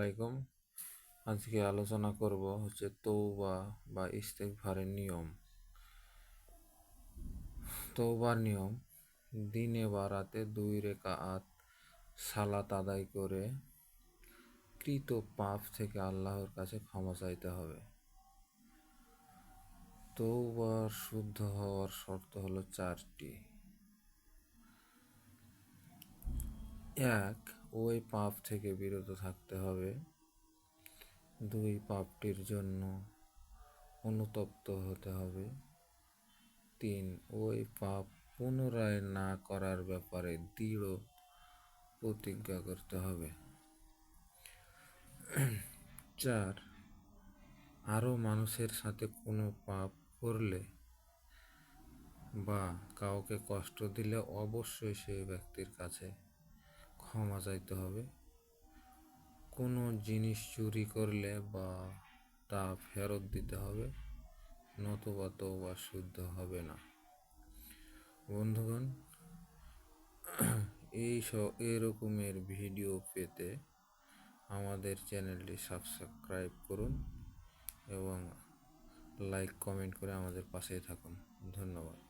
আলাইকুম। আজকে আলোচনা করব হচ্ছে তৌবা বা ইস্তেগফারের নিয়ম। তৌবার নিয়ম, দিনে বা রাতে দুই রেকাআত সালাত আদায় করে কৃত পাপ থেকে আল্লাহর কাছে ক্ষমা চাইতে হবে। তৌবার শুদ্ধ হওয়ার শর্ত হলো চারটি। এক ওই পাপ থেকে বিরত থাকতে হবে। দুই পাপটির জন্য অনুতপ্ত হতে হবে। তিন, ওই পাপ পুনরায় না করার ব্যাপারে দৃঢ় প্রতিজ্ঞা করতে হবে। চার, আরও মানুষের সাথে কোনো পাপ করলে বা কাউকে কষ্ট দিলে অবশ্যই সেই ব্যক্তির কাছে ক্ষমা চাইতে হবে। কোনো জিনিস চুরি করলে বা তা ফেরত দিতে হবে, নতুবা বা শুদ্ধ হবে না। বন্ধুগণ, এই এরকমের ভিডিও পেতে আমাদের চ্যানেলটি সাবস্ক্রাইব করুন এবং লাইক, কমেন্ট করে আমাদের পাশেই থাকুন। ধন্যবাদ।